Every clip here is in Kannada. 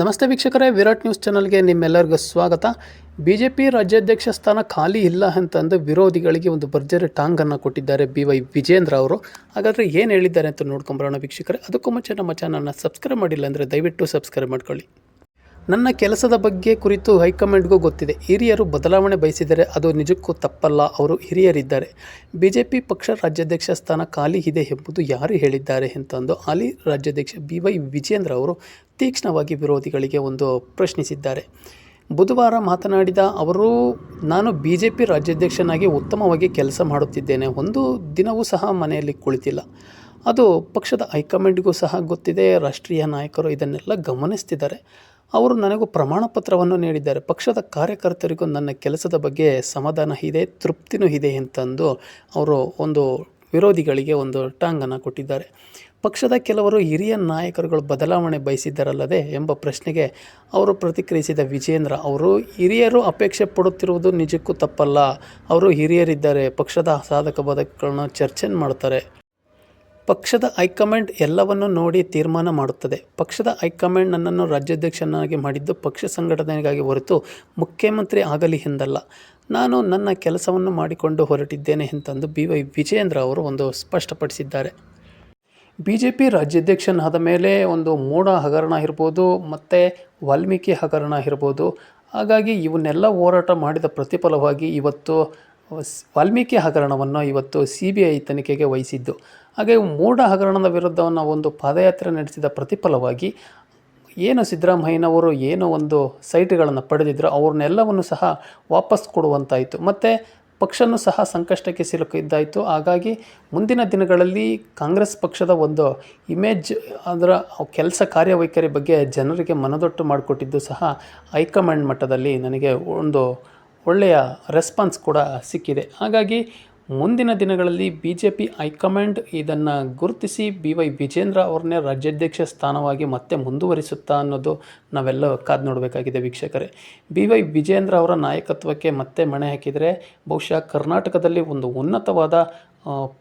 ನಮಸ್ತೆ ವೀಕ್ಷಕರೇ, ವಿರಾಟ್ ನ್ಯೂಸ್ ಚಾನಲ್ಗೆ ನಿಮ್ಮೆಲ್ಲರಿಗೂ ಸ್ವಾಗತ. ಬಿ ಜೆ ಪಿ ರಾಜ್ಯಾಧ್ಯಕ್ಷ ಸ್ಥಾನ ಖಾಲಿ ಇಲ್ಲ ಅಂತಂದು ವಿರೋಧಿಗಳಿಗೆ ಒಂದು ಭರ್ಜರಿ ಟಾಂಗನ್ನು ಕೊಟ್ಟಿದ್ದಾರೆ ಬಿ ವೈ ವಿಜೇಂದ್ರ ಅವರು. ಹಾಗಾದರೆ ಏನು ಹೇಳಿದ್ದಾರೆ ಅಂತ ನೋಡ್ಕೊಂಬರೋಣ ವೀಕ್ಷಕರೇ. ಅದಕ್ಕೂ ಮುಂಚೆ ನಮ್ಮ ಚಾನಲ್ನ ಸಬ್ಸ್ಕ್ರೈಬ್ ಮಾಡಿಲ್ಲ ಅಂದರೆ ದಯವಿಟ್ಟು ಸಬ್ಸ್ಕ್ರೈಬ್ ಮಾಡ್ಕೊಳ್ಳಿ. ನನ್ನ ಕೆಲಸದ ಬಗ್ಗೆ ಕುರಿತು ಹೈಕಮಾಂಡ್ಗೂ ಗೊತ್ತಿದೆ. ಹಿರಿಯರು ಬದಲಾವಣೆ ಬಯಸಿದರೆ ಅದು ನಿಜಕ್ಕೂ ತಪ್ಪಲ್ಲ. ಅವರು ಹಿರಿಯರಿದ್ದಾರೆ. ಬಿ ಜೆ ಪಿ ಪಕ್ಷ ರಾಜ್ಯಾಧ್ಯಕ್ಷ ಸ್ಥಾನ ಖಾಲಿ ಇದೆ ಎಂಬುದು ಯಾರು ಹೇಳಿದ್ದಾರೆ ಅಂತಂದು ಹಾಲಿ ರಾಜ್ಯಾಧ್ಯಕ್ಷ ಬಿ ವೈ ವಿಜೇಂದ್ರ ಅವರು ತೀಕ್ಷ್ಣವಾಗಿ ವಿರೋಧಿಗಳಿಗೆ ಒಂದು ಪ್ರಶ್ನಿಸಿದ್ದಾರೆ. ಬುಧವಾರ ಮಾತನಾಡಿದ ಅವರು, ನಾನು ಬಿ ಜೆ ಪಿ ರಾಜ್ಯಾಧ್ಯಕ್ಷನಾಗಿ ಉತ್ತಮವಾಗಿ ಕೆಲಸ ಮಾಡುತ್ತಿದ್ದೇನೆ. ಒಂದು ದಿನವೂ ಸಹ ಮನೆಯಲ್ಲಿ ಕುಳಿತಿಲ್ಲ. ಅದು ಪಕ್ಷದ ಹೈಕಮಾಂಡ್ಗೂ ಸಹ ಗೊತ್ತಿದೆ. ರಾಷ್ಟ್ರೀಯ ನಾಯಕರು ಇದನ್ನೆಲ್ಲ ಗಮನಿಸ್ತಿದ್ದಾರೆ. ಅವರು ನನಗೂ ಪ್ರಮಾಣ ಪತ್ರವನ್ನು ನೀಡಿದ್ದಾರೆ. ಪಕ್ಷದ ಕಾರ್ಯಕರ್ತರಿಗೂ ನನ್ನ ಕೆಲಸದ ಬಗ್ಗೆ ಸಮಾಧಾನ ಇದೆ, ತೃಪ್ತಿನೂ ಇದೆ ಅಂತಂದು ಅವರು ಒಂದು ವಿರೋಧಿಗಳಿಗೆ ಒಂದು ಟಾಂಗನ್ನು ಕೊಟ್ಟಿದ್ದಾರೆ. ಪಕ್ಷದ ಕೆಲವರು ಹಿರಿಯ ನಾಯಕರುಗಳು ಬದಲಾವಣೆ ಬಯಸಿದ್ದಾರಲ್ಲದೆ ಎಂಬ ಪ್ರಶ್ನೆಗೆ ಅವರು ಪ್ರತಿಕ್ರಿಯಿಸಿದ ವಿಜೇಂದ್ರ ಅವರು ಹಿರಿಯರು ಅಪೇಕ್ಷೆ ಪಡುತ್ತಿರುವುದು ನಿಜಕ್ಕೂ ತಪ್ಪಲ್ಲ, ಅವರು ಹಿರಿಯರಿದ್ದಾರೆ, ಪಕ್ಷದ ಸಾಧಕ ಬಾಧಕಗಳನ್ನ ಚರ್ಚೆ ಮಾಡ್ತಾರೆ. ಪಕ್ಷದ ಹೈಕಮಾಂಡ್ ಎಲ್ಲವನ್ನು ನೋಡಿ ತೀರ್ಮಾನ ಮಾಡುತ್ತದೆ. ಪಕ್ಷದ ಹೈಕಮಾಂಡ್ ನನ್ನನ್ನು ರಾಜ್ಯಾಧ್ಯಕ್ಷನಾಗಿ ಮಾಡಿದ್ದು ಪಕ್ಷ ಸಂಘಟನೆಗಾಗಿ ಹೊರತು ಮುಖ್ಯಮಂತ್ರಿ ಆಗಲಿ ಎಂದಲ್ಲ. ನಾನು ನನ್ನ ಕೆಲಸವನ್ನು ಮಾಡಿಕೊಂಡು ಹೊರಟಿದ್ದೇನೆ ಅಂತಂದು ಬಿ ವೈ ವಿಜೇಂದ್ರ ಅವರು ಒಂದು ಸ್ಪಷ್ಟಪಡಿಸಿದ್ದಾರೆ. ಬಿ ಜೆ ಪಿ ರಾಜ್ಯಾಧ್ಯಕ್ಷನಾದ ಮೇಲೆ ಒಂದು ಮೋಡ ಹಗರಣ ಇರ್ಬೋದು, ಮತ್ತು ವಾಲ್ಮೀಕಿ ಹಗರಣ ಇರ್ಬೋದು. ಹಾಗಾಗಿ ಇವನ್ನೆಲ್ಲ ಹೋರಾಟ ಮಾಡಿದ ಪ್ರತಿಫಲವಾಗಿ ಇವತ್ತು ವಾಲ್ಮೀಕಿ ಹಗರಣವನ್ನು ಇವತ್ತು ಸಿ ಬಿ ಐ ತನಿಖೆಗೆ ವಹಿಸಿದ್ದು. ಹಾಗೆ ಮೂಢ ಹಗರಣದ ವಿರುದ್ಧವನ್ನು ಒಂದು ಪಾದಯಾತ್ರೆ ನಡೆಸಿದ ಪ್ರತಿಫಲವಾಗಿ ಏನು ಸಿದ್ದರಾಮಯ್ಯನವರು ಏನೋ ಒಂದು ಸೈಟ್ಗಳನ್ನು ಪಡೆದಿದ್ರು ಅವ್ರನ್ನೆಲ್ಲವನ್ನು ಸಹ ವಾಪಸ್ ಕೊಡುವಂತಾಯಿತು. ಮತ್ತು ಪಕ್ಷನೂ ಸಹ ಸಂಕಷ್ಟಕ್ಕೆ ಸಿಲುಕಿದ್ದಾಯಿತು. ಹಾಗಾಗಿ ಮುಂದಿನ ದಿನಗಳಲ್ಲಿ ಕಾಂಗ್ರೆಸ್ ಪಕ್ಷದ ಒಂದು ಇಮೇಜ್ ಅದರ ಕೆಲಸ ಕಾರ್ಯವೈಖರಿ ಬಗ್ಗೆ ಜನರಿಗೆ ಮನದೊಟ್ಟು ಮಾಡಿಕೊಟ್ಟಿದ್ದು ಸಹ ಹೈಕಮಾಂಡ್ ಮಟ್ಟದಲ್ಲಿ ನನಗೆ ಒಂದು ಒಳ್ಳೆಯ ರೆಸ್ಪಾನ್ಸ್ ಕೂಡ ಸಿಕ್ಕಿದೆ. ಹಾಗಾಗಿ ಮುಂದಿನ ದಿನಗಳಲ್ಲಿ ಬಿ ಜೆ ಪಿ ಹೈಕಮಾಂಡ್ ಇದನ್ನು ಗುರುತಿಸಿ ಬಿ ವೈ ವಿಜೇಂದ್ರ ಅವ್ರನ್ನೇ ರಾಜ್ಯಾಧ್ಯಕ್ಷ ಸ್ಥಾನವಾಗಿ ಮತ್ತೆ ಮುಂದುವರಿಸುತ್ತಾ ಅನ್ನೋದು ನಾವೆಲ್ಲ ಕಾದು ನೋಡಬೇಕಾಗಿದೆ ವೀಕ್ಷಕರೇ. ಬಿ ವೈ ವಿಜೇಂದ್ರ ಅವರ ನಾಯಕತ್ವಕ್ಕೆ ಮತ್ತೆ ಮಣೆ ಹಾಕಿದರೆ ಬಹುಶಃ ಕರ್ನಾಟಕದಲ್ಲಿ ಒಂದು ಉನ್ನತವಾದ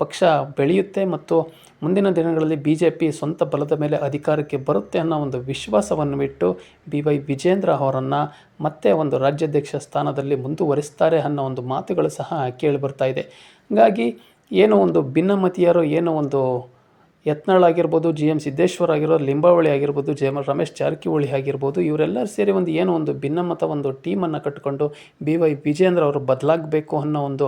ಪಕ್ಷ ಬೆಳೆಯುತ್ತೆ ಮತ್ತು ಮುಂದಿನ ದಿನಗಳಲ್ಲಿ ಬಿ ಜೆ ಪಿ ಸ್ವಂತ ಬಲದ ಮೇಲೆ ಅಧಿಕಾರಕ್ಕೆ ಬರುತ್ತೆ ಅನ್ನೋ ಒಂದು ವಿಶ್ವಾಸವನ್ನು ಬಿಟ್ಟು ಬಿ ವೈ ವಿಜೇಂದ್ರ ಅವರನ್ನು ಮತ್ತೆ ಒಂದು ರಾಜ್ಯಾಧ್ಯಕ್ಷ ಸ್ಥಾನದಲ್ಲಿ ಮುಂದುವರಿಸ್ತಾರೆ ಅನ್ನೋ ಒಂದು ಮಾತುಗಳು ಸಹ ಕೇಳಿ ಬರ್ತಾ ಇದೆ. ಹಾಗಾಗಿ ಏನೋ ಒಂದು ಭಿನ್ನಮತೀಯರು, ಏನೋ ಒಂದು ಯತ್ನಾಳ್ ಆಗಿರ್ಬೋದು, ಜಿ ಎಂ ಸಿದ್ದೇಶ್ವರ್ ಆಗಿರೋ ಲಿಂಬಾವಳಿ ಆಗಿರ್ಬೋದು ಜೆ ಎಂ ರಮೇಶ್ ಜಾರಕಿಹೊಳಿ ಆಗಿರ್ಬೋದು, ಇವರೆಲ್ಲರೂ ಸೇರಿ ಒಂದು ಏನೋ ಒಂದು ಭಿನ್ನಮತ, ಒಂದು ಟೀಮನ್ನು ಕಟ್ಟಿಕೊಂಡು ಬಿ ವೈ ವಿಜೇಂದ್ರ ಅವರು ಬದಲಾಗಬೇಕು ಅನ್ನೋ ಒಂದು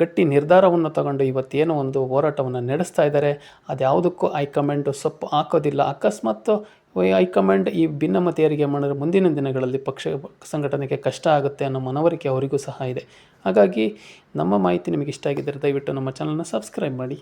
ಗಟ್ಟಿ ನಿರ್ಧಾರವನ್ನು ತಗೊಂಡು ಇವತ್ತೇನೋ ಒಂದು ಹೋರಾಟವನ್ನು ನಡೆಸ್ತಾ ಇದ್ದಾರೆ. ಅದ್ಯಾವುದಕ್ಕೂ ಹೈಕಮಾಂಡು ಸೊಪ್ಪು ಹಾಕೋದಿಲ್ಲ. ಅಕಸ್ಮಾತ್ ಹೈಕಮಾಂಡ್ ಈ ಭಿನ್ನಮತೀಯರಿಗೆ ಮಾಡಿದ್ರೆ ಮುಂದಿನ ದಿನಗಳಲ್ಲಿ ಪಕ್ಷ ಸಂಘಟನೆಗೆ ಕಷ್ಟ ಆಗುತ್ತೆ ಅನ್ನೋ ಮನವರಿಕೆ ಅವರಿಗೂ ಸಹ ಇದೆ. ಹಾಗಾಗಿ ನಮ್ಮ ಮಾಹಿತಿ ನಿಮಗೆ ಇಷ್ಟ ಆಗಿದ್ದರೆ ದಯವಿಟ್ಟು ನಮ್ಮ ಚಾನಲ್ನ ಸಬ್ಸ್ಕ್ರೈಬ್ ಮಾಡಿ.